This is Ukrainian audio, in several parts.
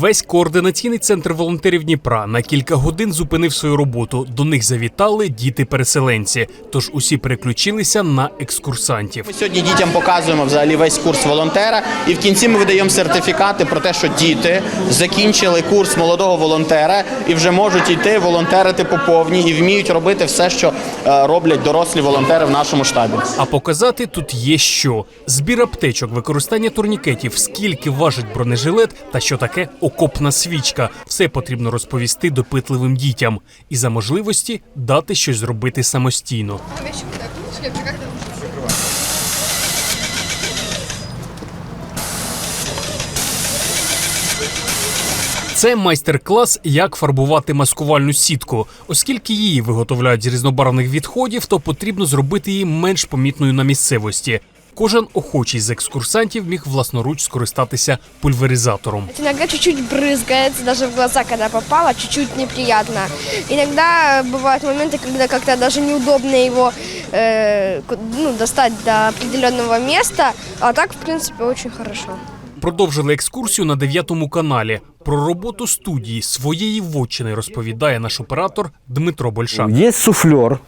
Весь координаційний центр волонтерів Дніпра на кілька годин зупинив свою роботу. До них завітали діти-переселенці. Тож усі переключилися на екскурсантів. Ми сьогодні дітям показуємо взагалі весь курс волонтера, і в кінці ми видаємо сертифікати про те, що діти закінчили курс молодого волонтера і вже можуть йти волонтерити по повній і вміють робити все, що е, роблять дорослі волонтери в нашому штабі. А показати тут є що: збір аптечок, використання турнікетів, скільки важить бронежилет та що таке окопна свічка. Все потрібно розповісти допитливим дітям і за можливості дати щось зробити самостійно. Це майстер-клас, як фарбувати маскувальну сітку. Оскільки її виготовляють з різнобарвних відходів, то потрібно зробити її менш помітною на місцевості. Кожен охочий з екскурсантів міг власноруч скористатися пульверизатором. Иногда чуть-чуть брызгается, даже в глаза, когда попало, чуть-чуть неприятно. Иногда бывают моменты, когда как-то даже неудобно его э, ку- ну, достать до определенного места, а так, в принципе, очень хорошо. Продовжили екскурсію на дев'ятому каналі. Про роботу студії своєї вотчини розповідає наш оператор Дмитро Большак. Есть суфлер.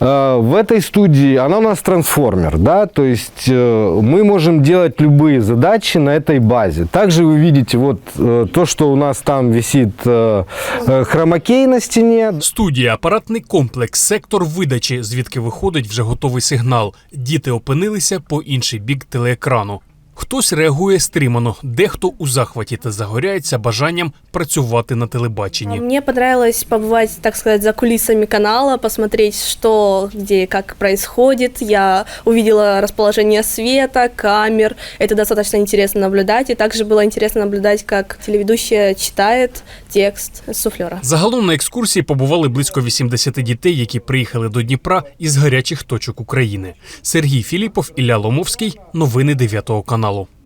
Э, В этой студии она у нас трансформер, да, то есть э, мы можем делать любые задачи на этой базе. Также вы видите вот э, то, что у нас там висит э, э, хромакей на стене. Студія, апаратний комплекс, сектор видачі, звідки виходить вже готовий сигнал. Діти опинилися по інший бік телеекрану. Хтось реагує стримано, дехто у захваті та загоряється бажанням працювати на телебаченні. Мне понравилось побывать, так сказать, за кулисами канала, посмотреть, что, где, и как происходит. Я увидела расположение света, камер. Это достаточно интересно наблюдать. И также было интересно наблюдать, как телеведущая читает текст с суфлера. Загалом на екскурсії побували близько 80 дітей, які приїхали до Дніпра із гарячих точок України. Сергій Філіпов, Ілля Ломовський. Новини 9 каналу.